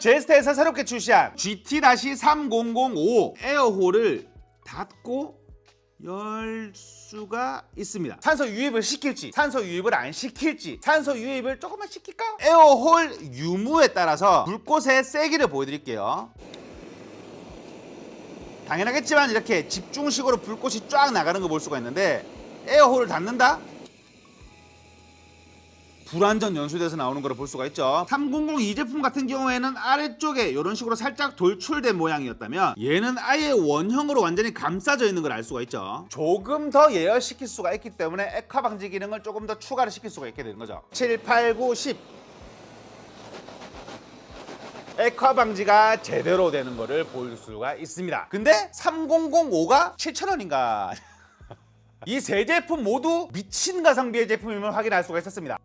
제스트에서 새롭게 출시한 GT-3005 에어홀을 닫고 열 수가 있습니다. 산소 유입을 시킬지, 산소 유입을 안 시킬지, 산소 유입을 조금만 시킬까? 에어홀 유무에 따라서 불꽃의 세기를 보여드릴게요. 당연하겠지만 이렇게 집중식으로 불꽃이 쫙 나가는 거 볼 수가 있는데 에어홀을 닫는다? 불안전 연수돼서 나오는 걸 볼 수가 있죠. 3002 제품 같은 경우에는 아래쪽에 이런 식으로 살짝 돌출된 모양이었다면 얘는 아예 원형으로 완전히 감싸져 있는 걸 알 수가 있죠. 조금 더 예열시킬 수가 있기 때문에 액화 방지 기능을 조금 더 추가를 시킬 수가 있게 되는 거죠. 7, 8, 9, 10 액화 방지가 제대로 되는 거를 볼 수가 있습니다. 근데 3005가 7,000원인가? 이 세 제품 모두 미친 가성비의 제품임을 확인할 수가 있었습니다